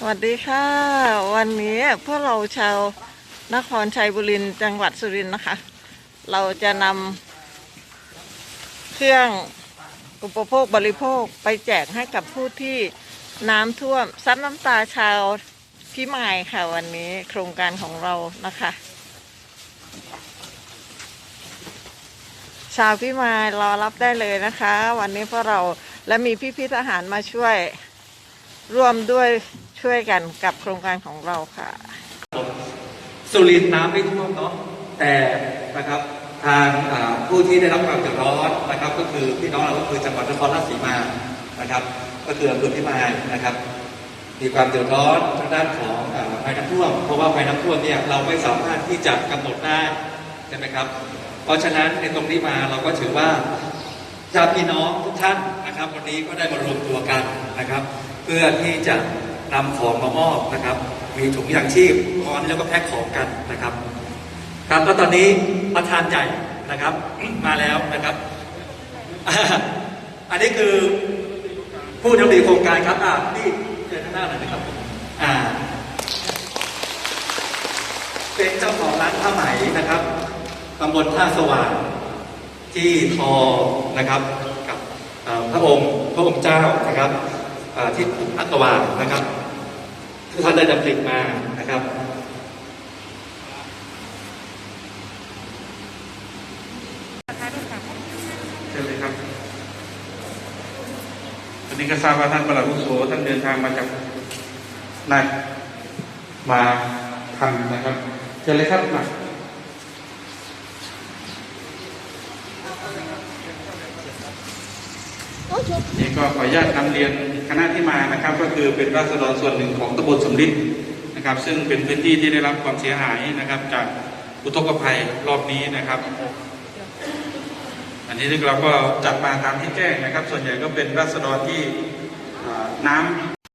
สวัสดีค่ะ วันนี้พวกเราชาวนครชัยบุรีจังหวัดสุรินทร์นะคะ เราจะนำเครื่องอุปโภคบริโภคไปแจกให้กับผู้ที่น้ำท่วมซัดน้ำตาชาวพิมายค่ะวันนี้โครงการของเรานะคะ ชาวพิมายรอรับได้เลยนะคะ วันนี้พวกเราและมีพี่ๆทหารมาช่วยร่วมด้วย ช่วยกันกับโครงการของเราค่ะ สุรินทร์น้ำไม่ท่วมเนาะแต่นะครับทางผู้ที่ได้รับความเดือดร้อนนะครับ ก็คือพี่น้องเราก็คือจังหวัดนครราชสีมานะครับ ก็คืออำเภอพิมายนะครับ มีความเดือดร้อนทางด้านของภัยน้ำท่วม เพราะว่าภัยน้ำท่วมเนี่ยเราไม่สามารถที่จะกำหนดได้ใช่ไหมครับ เพราะฉะนั้นในตรงนี้มาเราก็ถือว่าญาติพี่น้องทุกท่านนะครับ วันนี้ก็ได้มารวมตัวกันนะครับ เพื่อที่จะ นำของมามอบนะครับ มีถุงยางชีพพร้อมแล้วก็แพ็คของกันนะครับครับแล้วตอนนี้ประธานใหญ่นะครับมาแล้วนะครับ อันนี้คือผู้ดำเนินโครงการครับอ่าที่เดินข้างหน้าหน่อยนะครับอ่าเป็นเจ้าของร้านผ้าไหมนะครับตำบลท่าสว่างที่ทอนะครับกับพระองค์พระองค์เจ้านะครับอ่ที่อัตวานะครับ ทุกท่านได้ดำริมานะครับ เชิญเลยครับวันนี้ก็ทราบว่าท่านประหลัดอาวุโสท่านเดินทางมาจากนั่นมาทันนะครับ เชิญเลยครับมานี่ก็ขออนุญาตนำเรียน คณะที่มานะครับก็คือเป็นราษฎรส่วนหนึ่งของตำบลสมฤทธิ์นะครับ ซึ่งเป็นพื้นที่ที่ได้รับความเสียหายนะครับ จากอุทกภัยรอบนี้นะครับ อันนี้เราก็จัดมาตามที่แจ้งนะครับ ส่วนใหญ่ก็เป็นราษฎรที่น้ำ